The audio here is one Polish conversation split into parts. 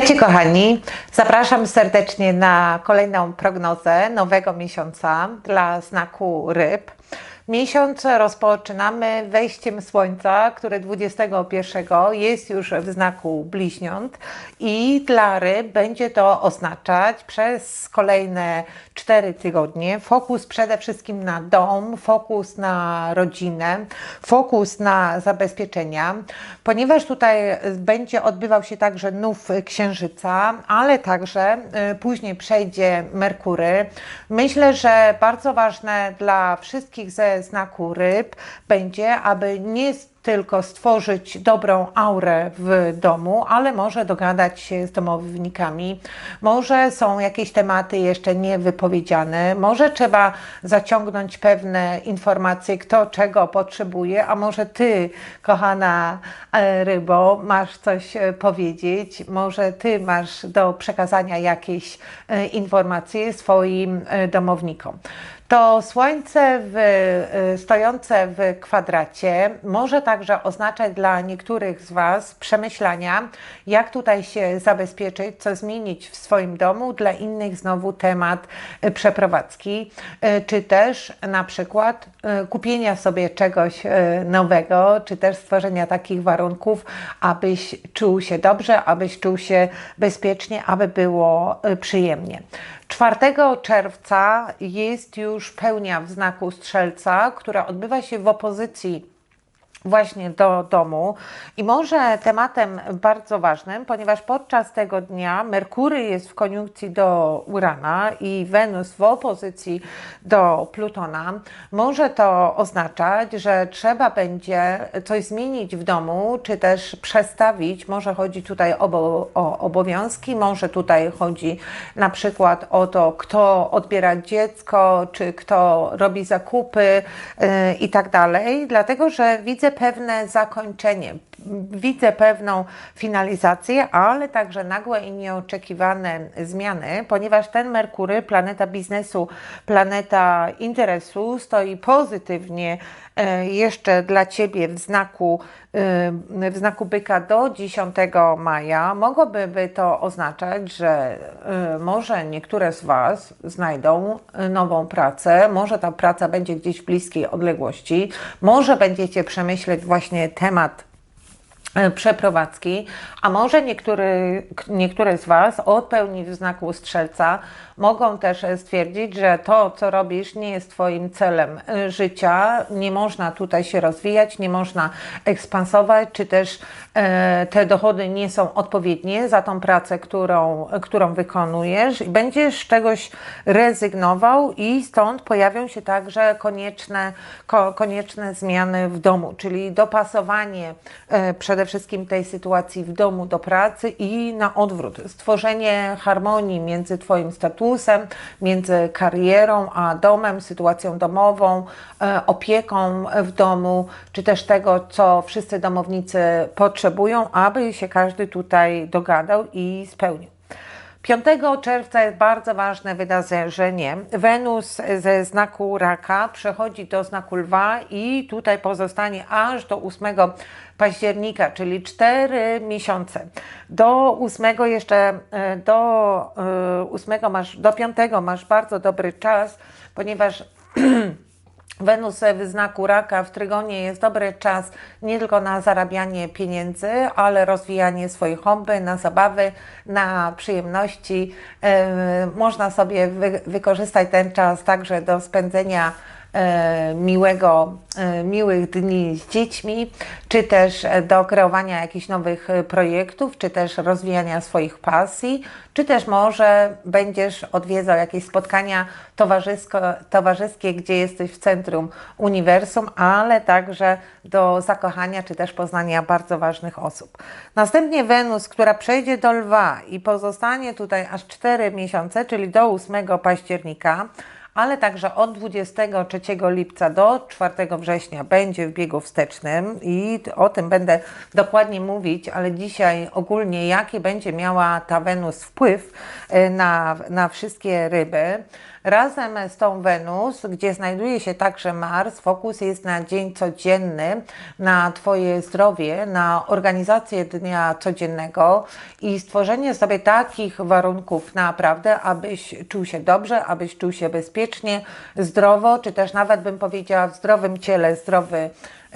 Witajcie kochani, zapraszam serdecznie na kolejną prognozę nowego miesiąca dla znaku ryb. Miesiąc rozpoczynamy wejściem Słońca, które 21 jest już w znaku bliźniąt i dla ryb będzie to oznaczać przez kolejne 4 tygodnie fokus przede wszystkim na dom, fokus na rodzinę, fokus na zabezpieczenia, ponieważ tutaj będzie odbywał się także nów księżyca, ale także y, później przejdzie Merkury. Myślę, że bardzo ważne dla wszystkich ze znaku ryb będzie, aby nie tylko stworzyć dobrą aurę w domu, ale może dogadać się z domownikami. Może są jakieś tematy jeszcze niewypowiedziane, może trzeba zaciągnąć pewne informacje, kto czego potrzebuje, a może ty, kochana e, rybo, masz coś e, powiedzieć, może ty masz do przekazania jakieś e, informacje swoim domownikom? To słońce w, stojące w kwadracie może także oznaczać dla niektórych z Was przemyślania, jak tutaj się zabezpieczyć, co zmienić w swoim domu, dla innych znowu temat y, przeprowadzki, y, czy też na przykład kupienia sobie czegoś nowego, czy też stworzenia takich warunków, abyś czuł się dobrze, abyś czuł się bezpiecznie, aby było przyjemnie. 4 czerwca jest już pełnia w znaku strzelca, która odbywa się w opozycji właśnie do domu. I może tematem bardzo ważnym, ponieważ podczas tego dnia Merkury jest w koniunkcji do Urana i Wenus w opozycji do Plutona, może to oznaczać, że trzeba będzie coś zmienić w domu, czy też przestawić, może chodzi tutaj o, obowiązki, może tutaj chodzi na przykład o to, kto odbiera dziecko, czy kto robi zakupy yy, i tak dalej, dlatego że widzę pewne zakończenie, widzę pewną finalizację, ale także nagłe i nieoczekiwane zmiany, ponieważ ten Merkury, planeta biznesu, planeta interesu, stoi pozytywnie e, jeszcze dla Ciebie w znaku, e, w znaku byka do 10 maja. Mogłoby to oznaczać, że e, może niektóre z Was znajdą nową pracę, może ta praca będzie gdzieś w bliskiej odległości, może będziecie przemyśleć właśnie temat przeprowadzki, a może niektóry, niektóre z Was od pełni w znaku strzelca mogą też stwierdzić, że to, co robisz, nie jest Twoim celem e, życia, nie można tutaj się rozwijać, nie można ekspansować, czy też e, te dochody nie są odpowiednie za tą pracę, którą, którą wykonujesz. Będziesz czegoś rezygnował i stąd pojawią się także konieczne, ko, konieczne zmiany w domu, czyli dopasowanie e, przede wszystkim tej sytuacji w domu do pracy i na odwrót. Stworzenie harmonii między Twoim między karierą a domem, sytuacją domową, e, opieką w domu, czy też tego, co wszyscy domownicy potrzebują, aby się każdy tutaj dogadał i spełnił. 5 czerwca jest bardzo ważne wydarzenie. Wenus ze znaku raka przechodzi do znaku lwa i tutaj pozostanie aż do 8 października, czyli 4 miesiące. Do 8 jeszcze, e, do 8 e, masz, do 5 masz bardzo dobry czas, ponieważ Wenus w znaku raka w trygonie jest dobry czas nie tylko na zarabianie pieniędzy, ale rozwijanie swojej hobby, na zabawy, na przyjemności. Można sobie wy wykorzystać ten czas także do spędzenia miłego, e, miłych dni z dziećmi, czy też do kreowania jakichś nowych projektów, czy też rozwijania swoich pasji, czy też może będziesz odwiedzał jakieś spotkania towarzyskie, gdzie jesteś w centrum uniwersum, ale także do zakochania, czy też poznania bardzo ważnych osób. Następnie Wenus, która przejdzie do Lwa i pozostanie tutaj aż 4 miesiące, czyli do 8 października, ale także od 23 lipca do 4 września będzie w biegu wstecznym i o tym będę dokładnie mówić, ale dzisiaj ogólnie jaki będzie miała ta Wenus wpływ y, na, na wszystkie ryby. Razem z tą Wenus, gdzie znajduje się także Mars, fokus jest na dzień codzienny, na Twoje zdrowie, na organizację dnia codziennego i stworzenie sobie takich warunków naprawdę, abyś czuł się dobrze, abyś czuł się bezpiecznie, zdrowo, czy też nawet bym powiedziała w zdrowym ciele, zdrowy,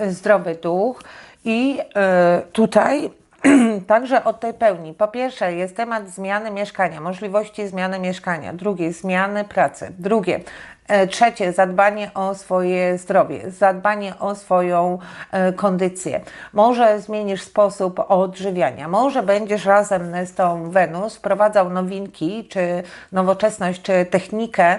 zdrowy duch. I e, tutaj Także od tej pełni. Po pierwsze jest temat zmiany mieszkania, możliwości zmiany mieszkania. Drugie, zmiany pracy. Drugie, e, trzecie, zadbanie o swoje zdrowie, zadbanie o swoją e, kondycję. Może zmienisz sposób odżywiania, może będziesz razem z tą Wenus wprowadzał nowinki, czy nowoczesność, czy technikę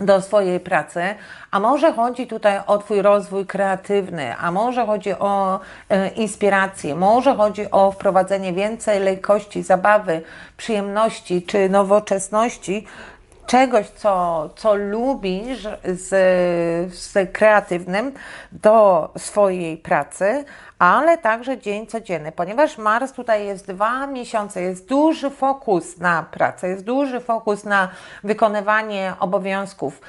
do swojej pracy, a może chodzi tutaj o Twój rozwój kreatywny, a może chodzi o e, inspirację, może chodzi o wprowadzenie więcej lekkości, zabawy, przyjemności czy nowoczesności, czegoś, co, co lubisz z, z kreatywnym do swojej pracy, ale także dzień codzienny, ponieważ Mars tutaj jest dwa miesiące, jest duży fokus na pracę, jest duży fokus na wykonywanie obowiązków.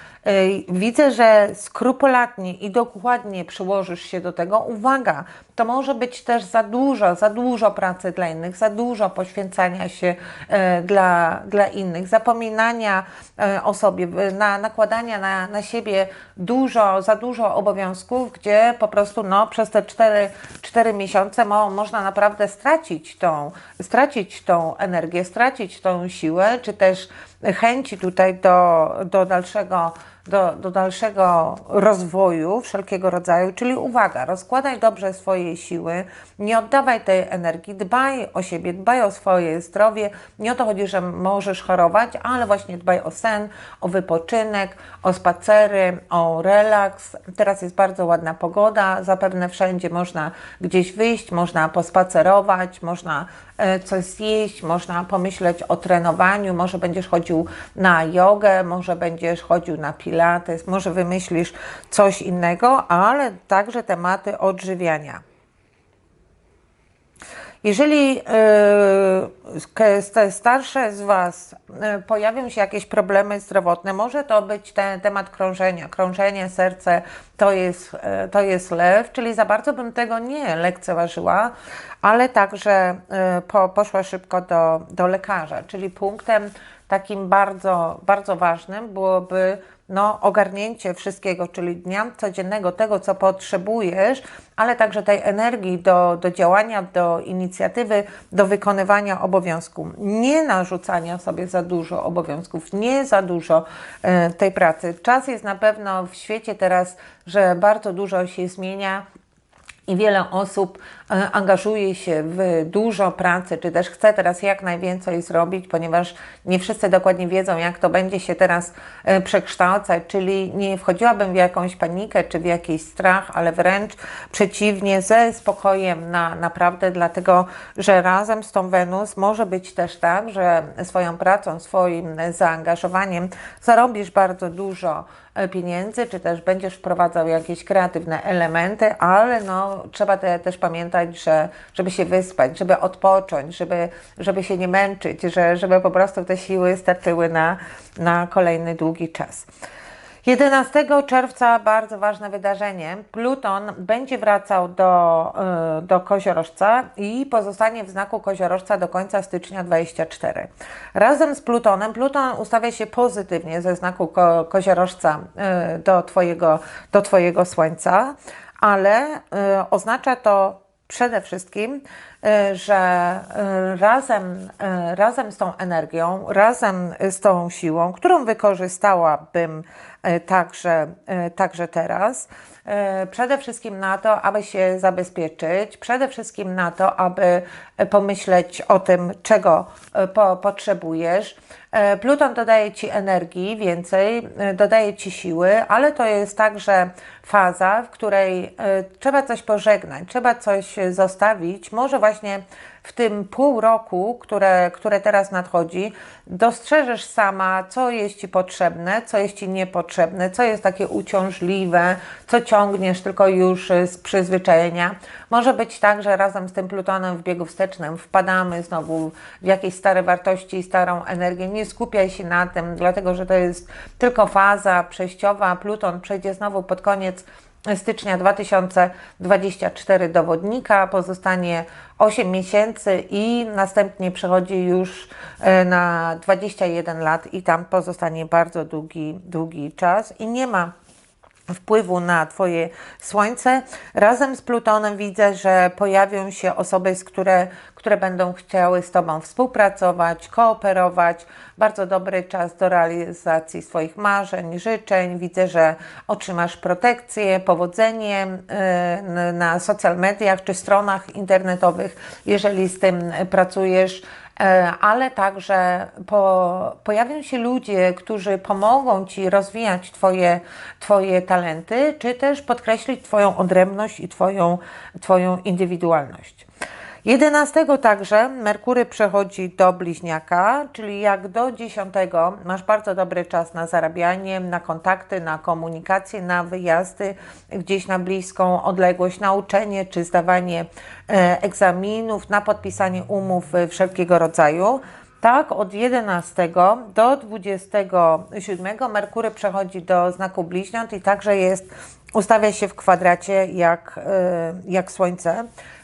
Widzę, że skrupulatnie i dokładnie przyłożysz się do tego. Uwaga, to może być też za dużo, za dużo pracy dla innych, za dużo poświęcania się e, dla, dla innych, zapominania e, o sobie, na, nakładania na, na siebie dużo, za dużo obowiązków, gdzie po prostu no, przez te cztery, cztery miesiące mo, można naprawdę stracić tą, stracić tą energię, stracić tą siłę, czy też chęci tutaj do, do dalszego do, do dalszego rozwoju wszelkiego rodzaju, czyli uwaga, rozkładaj dobrze swoje siły, nie oddawaj tej energii, dbaj o siebie, dbaj o swoje zdrowie. Nie o to chodzi, że możesz chorować, ale właśnie dbaj o sen, o wypoczynek, o spacery, o relaks. Teraz jest bardzo ładna pogoda, zapewne wszędzie można gdzieś wyjść, można pospacerować, można e, coś zjeść, można pomyśleć o trenowaniu, może będziesz chodził na jogę, może będziesz chodził na pilates, może wymyślisz coś innego, ale także tematy odżywiania. Jeżeli te starsze z Was yy, pojawią się jakieś problemy zdrowotne, może to być ten temat krążenia. Krążenie, serce to jest, yy, to jest lew, czyli za bardzo bym tego nie lekceważyła, ale także po, poszła szybko do, do lekarza, czyli punktem takim bardzo, bardzo ważnym byłoby no, ogarnięcie wszystkiego, czyli dnia codziennego, tego, co potrzebujesz, ale także tej energii do, do działania, do inicjatywy, do wykonywania obowiązku. Nie narzucania sobie za dużo obowiązków, nie za dużo e, tej pracy. Czas jest na pewno w świecie teraz, że bardzo dużo się zmienia. I wiele osób e, angażuje się w dużo pracy, czy też chce teraz jak najwięcej zrobić, ponieważ nie wszyscy dokładnie wiedzą, jak to będzie się teraz e, przekształcać. Czyli nie wchodziłabym w jakąś panikę czy w jakiś strach, ale wręcz przeciwnie, ze spokojem na naprawdę, dlatego że razem z tą Wenus może być też tak, że swoją pracą, swoim zaangażowaniem zarobisz bardzo dużo pieniędzy, czy też będziesz wprowadzał jakieś kreatywne elementy, ale no, trzeba te, też pamiętać, że żeby się wyspać, żeby odpocząć, żeby, żeby się nie męczyć, że, żeby po prostu te siły starczyły na, na kolejny długi czas. 11 czerwca bardzo ważne wydarzenie. Pluton będzie wracał do, y, do koziorożca i pozostanie w znaku koziorożca do końca stycznia 24. Razem z Plutonem, Pluton ustawia się pozytywnie ze znaku ko, koziorożca y, do, twojego, do Twojego Słońca, ale y, oznacza to przede wszystkim, że y, razem, y, razem z tą energią, razem z tą siłą, którą wykorzystałabym y, także, y, także teraz, y, przede wszystkim na to, aby się zabezpieczyć, przede wszystkim na to, aby pomyśleć o tym, czego y, po, potrzebujesz. Pluton dodaje Ci energii więcej, dodaje Ci siły, ale to jest także faza, w której trzeba coś pożegnać, trzeba coś zostawić, może właśnie w tym pół roku, które, które teraz nadchodzi, dostrzeżesz sama, co jest Ci potrzebne, co jest Ci niepotrzebne, co jest takie uciążliwe, co ciągniesz tylko już z przyzwyczajenia. Może być tak, że razem z tym Plutonem w biegu wstecznym wpadamy znowu w jakieś stare wartości i starą energię. Nie skupiaj się na tym, dlatego że to jest tylko faza przejściowa. Pluton przejdzie znowu pod koniec stycznia 2024 dowodnika, pozostanie 8 miesięcy i następnie przechodzi już e, na 21 lat i tam pozostanie bardzo długi, długi czas i nie ma wpływu na Twoje Słońce. Razem z Plutonem widzę, że pojawią się osoby, z które, które będą chciały z Tobą współpracować, kooperować. Bardzo dobry czas do realizacji swoich marzeń, życzeń. Widzę, że otrzymasz protekcję, powodzenie y, na social mediach czy stronach internetowych, jeżeli z tym pracujesz E, ale także po, pojawią się ludzie, którzy pomogą Ci rozwijać twoje, twoje talenty, czy też podkreślić Twoją odrębność i Twoją, twoją indywidualność. 11 także Merkury przechodzi do bliźniaka, czyli jak do 10 masz bardzo dobry czas na zarabianie, na kontakty, na komunikację, na wyjazdy gdzieś na bliską odległość, na uczenie czy zdawanie e, egzaminów, na podpisanie umów wszelkiego rodzaju. Tak, od 11 do 27 Merkury przechodzi do znaku bliźniąt i także jest, ustawia się w kwadracie jak, e, jak Słońce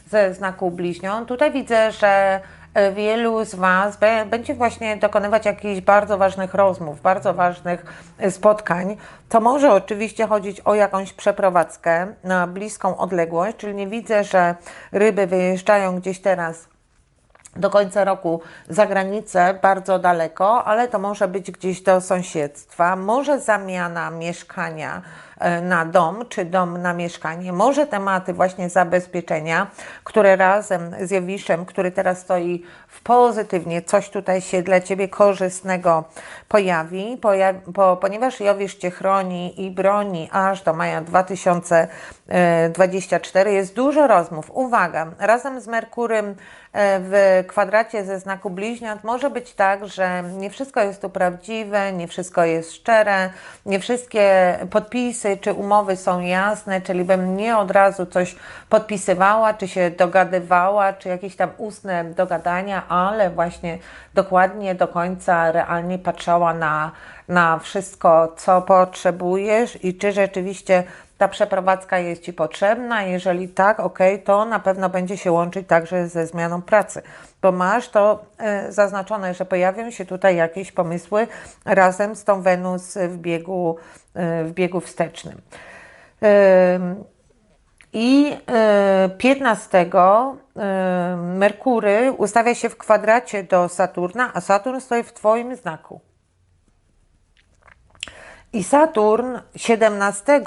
ze znaku bliźnią. Tutaj widzę, że e, wielu z Was będzie właśnie dokonywać jakichś bardzo ważnych rozmów, bardzo ważnych e, spotkań. To może oczywiście chodzić o jakąś przeprowadzkę na bliską odległość, czyli nie widzę, że ryby wyjeżdżają gdzieś teraz do końca roku za granicę, bardzo daleko, ale to może być gdzieś do sąsiedztwa, może zamiana mieszkania na dom, czy dom na mieszkanie. Może tematy właśnie zabezpieczenia, które razem z Jowiszem, który teraz stoi w pozytywnie, coś tutaj się dla Ciebie korzystnego pojawi, po, ponieważ Jowisz Cię chroni i broni aż do maja 2024. Jest dużo rozmów. Uwaga, razem z Merkurym e, w kwadracie ze znaku bliźniąt może być tak, że nie wszystko jest tu prawdziwe, nie wszystko jest szczere, nie wszystkie podpisy czy umowy są jasne, czyli bym nie od razu coś podpisywała, czy się dogadywała, czy jakieś tam ustne dogadania, ale właśnie dokładnie do końca realnie patrzała na, na wszystko, co potrzebujesz i czy rzeczywiście ta przeprowadzka jest Ci potrzebna. Jeżeli tak, ok, to na pewno będzie się łączyć także ze zmianą pracy, bo masz to y, zaznaczone, że pojawią się tutaj jakieś pomysły razem z tą Wenus w biegu, y, w biegu wstecznym. I 15 Merkury ustawia się w kwadracie do Saturna, a Saturn stoi w Twoim znaku. I Saturn 17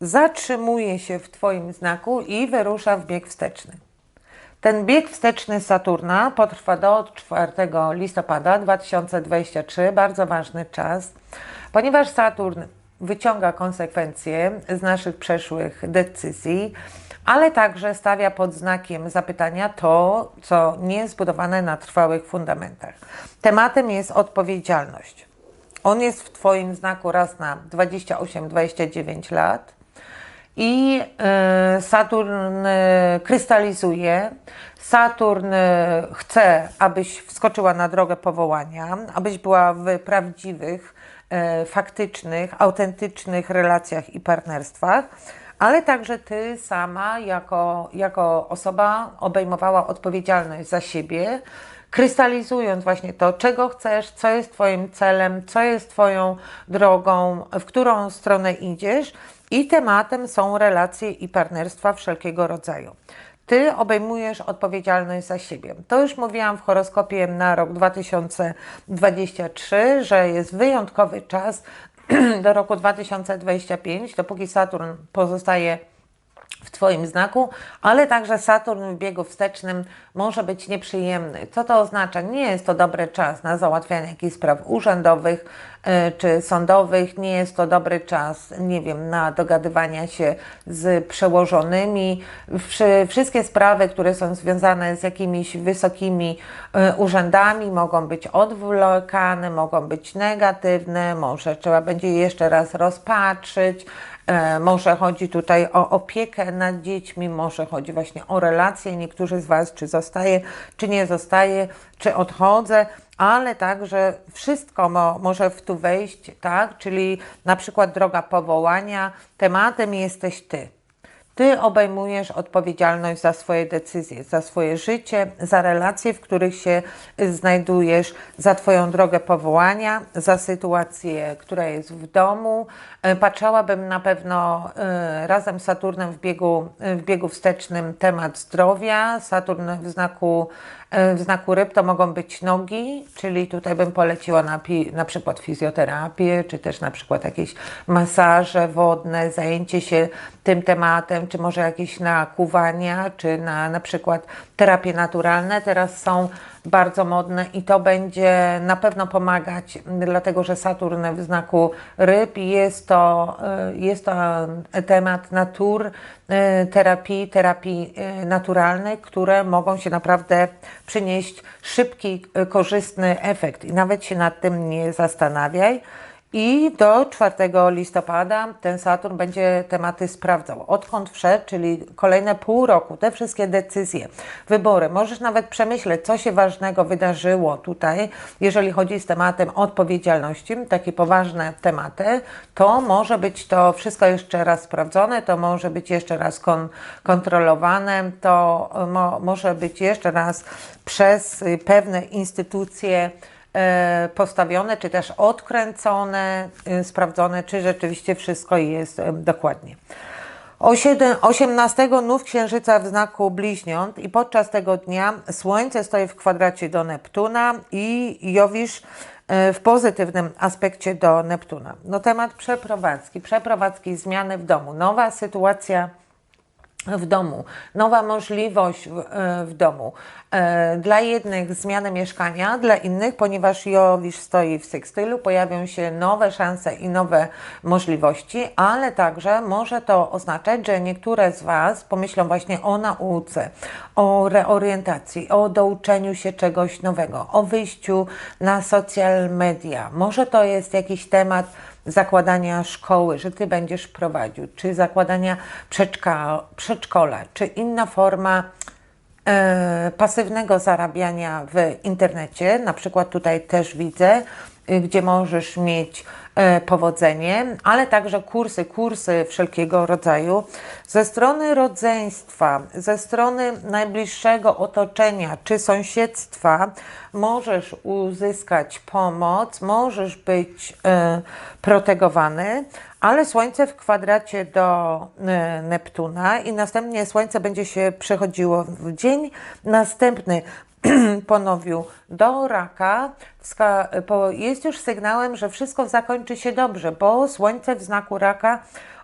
zatrzymuje się w Twoim znaku i wyrusza w bieg wsteczny. Ten bieg wsteczny Saturna potrwa do 4 listopada 2023, bardzo ważny czas, ponieważ Saturn wyciąga konsekwencje z naszych przeszłych decyzji, ale także stawia pod znakiem zapytania to, co nie jest zbudowane na trwałych fundamentach. Tematem jest odpowiedzialność. On jest w Twoim znaku raz na 28-29 lat i e, Saturn e, krystalizuje. Saturn e, chce, abyś wskoczyła na drogę powołania, abyś była w prawdziwych, faktycznych, autentycznych relacjach i partnerstwach, ale także ty sama, jako, jako osoba, obejmowała odpowiedzialność za siebie, krystalizując właśnie to, czego chcesz, co jest Twoim celem, co jest Twoją drogą, w którą stronę idziesz i tematem są relacje i partnerstwa wszelkiego rodzaju. Ty obejmujesz odpowiedzialność za siebie. To już mówiłam w horoskopie na rok 2023, że jest wyjątkowy czas do roku 2025, dopóki Saturn pozostaje w Twoim znaku, ale także Saturn w biegu wstecznym może być nieprzyjemny. Co to oznacza? Nie jest to dobry czas na załatwianie jakichś spraw urzędowych y, czy sądowych, nie jest to dobry czas, nie wiem, na dogadywania się z przełożonymi. Wszy- Wszystkie sprawy, które są związane z jakimiś wysokimi y, urzędami, mogą być odwlekane, mogą być negatywne, może trzeba będzie je jeszcze raz rozpatrzyć. E, Może chodzi tutaj o opiekę nad dziećmi, może chodzi właśnie o relacje. Niektórzy z Was, czy zostaje, czy nie zostaje, czy odchodzę, ale także wszystko mo, może w tu wejść, tak? Czyli na przykład droga powołania, tematem jesteś Ty. Ty obejmujesz odpowiedzialność za swoje decyzje, za swoje życie, za relacje, w których się y, znajdujesz, za Twoją drogę powołania, za sytuację, która jest w domu. Y, Patrzałabym na pewno y, razem z Saturnem w biegu, w biegu wstecznym temat zdrowia. Saturn w znaku, w znaku ryb to mogą być nogi, czyli tutaj bym poleciła na, na przykład fizjoterapię, czy też na przykład jakieś masaże wodne, zajęcie się tym tematem, czy może jakieś nakłuwania, czy na na przykład terapie naturalne. Teraz są bardzo modne i to będzie na pewno pomagać, dlatego że Saturn w znaku ryb jest to, y, jest to temat natur, y, terapii, terapii y, naturalnej, które mogą się naprawdę przynieść szybki, korzystny efekt i nawet się nad tym nie zastanawiaj. I do 4 listopada ten Saturn będzie tematy sprawdzał. Odkąd wszedł, czyli kolejne pół roku, te wszystkie decyzje, wybory. Możesz nawet przemyśleć, co się ważnego wydarzyło tutaj, jeżeli chodzi z tematem odpowiedzialności, takie poważne tematy, to może być to wszystko jeszcze raz sprawdzone, to może być jeszcze raz kon kontrolowane, to mo może być jeszcze raz przez pewne instytucje postawione, czy też odkręcone, y, sprawdzone, czy rzeczywiście wszystko jest e, dokładnie. O siedem- 18 nów księżyca w znaku bliźniąt i podczas tego dnia Słońce stoi w kwadracie do Neptuna i Jowisz e, w pozytywnym aspekcie do Neptuna. No temat przeprowadzki, przeprowadzki, zmiany w domu, nowa sytuacja w domu, nowa możliwość w, e, w domu. E, Dla jednych zmiany mieszkania, dla innych, ponieważ Jowisz stoi w sekstylu, pojawią się nowe szanse i nowe możliwości, ale także może to oznaczać, że niektóre z Was pomyślą właśnie o nauce, o reorientacji, o douczeniu się czegoś nowego, o wyjściu na social media. Może to jest jakiś temat, zakładania szkoły, że Ty będziesz prowadził, czy zakładania przedszka, przedszkola, czy inna forma e, pasywnego zarabiania w internecie. Na przykład tutaj też widzę, gdzie możesz mieć e, powodzenie, ale także kursy, kursy wszelkiego rodzaju. Ze strony rodzeństwa, ze strony najbliższego otoczenia czy sąsiedztwa możesz uzyskać pomoc, możesz być e, protegowany, ale Słońce w kwadracie do e, Neptuna i następnie Słońce będzie się przechodziło w dzień następny ponowił do raka, jest już sygnałem, że wszystko zakończy się dobrze, bo Słońce w znaku raka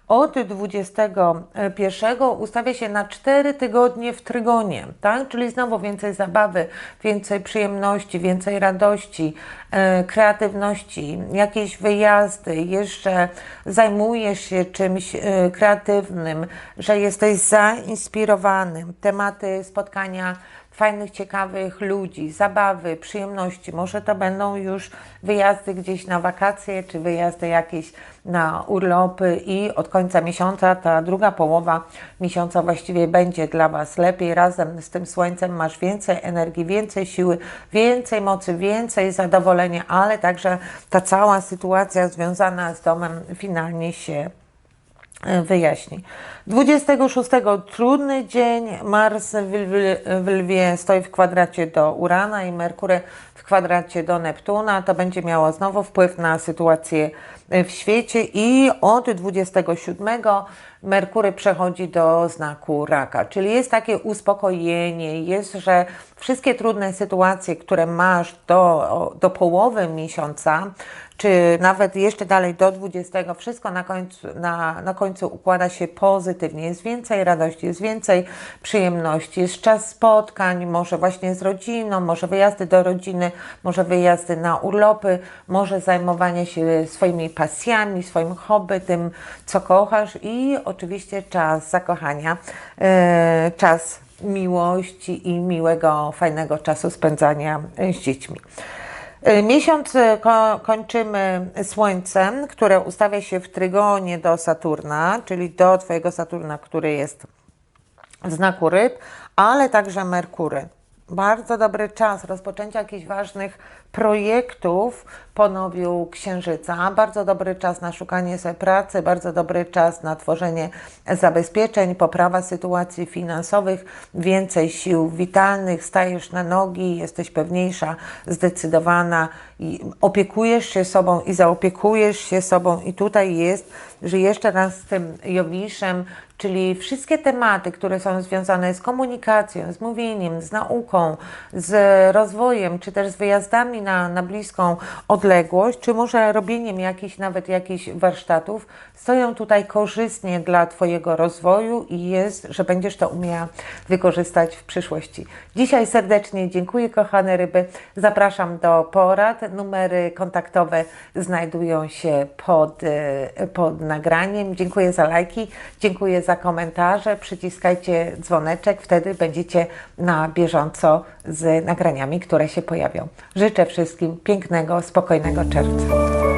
od 21 ustawia się na 4 tygodnie w trygonie, tak? Czyli znowu więcej zabawy, więcej przyjemności, więcej radości, e, kreatywności, jakieś wyjazdy, jeszcze zajmujesz się czymś e, kreatywnym, że jesteś zainspirowany, tematy spotkania fajnych, ciekawych ludzi, zabawy, przyjemności. Może to będą już wyjazdy gdzieś na wakacje, czy wyjazdy jakieś na urlopy i od końca miesiąca, ta druga połowa miesiąca właściwie będzie dla Was lepiej. Razem z tym słońcem masz więcej energii, więcej siły, więcej mocy, więcej zadowolenia, ale także ta cała sytuacja związana z domem finalnie się wyjaśni. 26 trudny dzień, Mars w, Lw- w Lwie stoi w kwadracie do Urana i Merkury w kwadracie do Neptuna. To będzie miało znowu wpływ na sytuację e, w świecie i od 27 Merkury przechodzi do znaku raka, czyli jest takie uspokojenie, jest, że wszystkie trudne sytuacje, które masz do, do połowy miesiąca, czy nawet jeszcze dalej do 20, wszystko na końcu, na, na końcu układa się pozytywnie. Jest więcej radości, jest więcej przyjemności, jest czas spotkań, może właśnie z rodziną, może wyjazdy do rodziny, może wyjazdy na urlopy, może zajmowanie się swoimi pasjami, swoim hobby, tym co kochasz i oczywiście czas zakochania, e, czas miłości i miłego, fajnego czasu spędzania z dziećmi. E, Miesiąc e, ko kończymy Słońcem, które ustawia się w trygonie do Saturna, czyli do Twojego Saturna, który jest w znaku ryb, ale także Merkury. Bardzo dobry czas rozpoczęcia jakichś ważnych projektów po nowiu Księżyca. Bardzo dobry czas na szukanie sobie pracy, bardzo dobry czas na tworzenie zabezpieczeń, poprawa sytuacji finansowych, więcej sił witalnych, stajesz na nogi, jesteś pewniejsza, zdecydowana, i opiekujesz się sobą i zaopiekujesz się sobą. I tutaj jest, że jeszcze raz z tym Jowiszem, czyli wszystkie tematy, które są związane z komunikacją, z mówieniem, z nauką, z rozwojem, czy też z wyjazdami na, na bliską odległość, czy może robieniem jakichś nawet jakichś warsztatów, stoją tutaj korzystnie dla Twojego rozwoju i jest, że będziesz to umiała wykorzystać w przyszłości. Dzisiaj serdecznie dziękuję, kochane ryby. Zapraszam do porad. Numery kontaktowe znajdują się pod, e, pod nagraniem. Dziękuję za lajki, dziękuję za komentarze. Przyciskajcie dzwoneczek, wtedy będziecie na bieżąco z nagraniami, które się pojawią. Życzę wszystkim pięknego, spokojnego czerwca.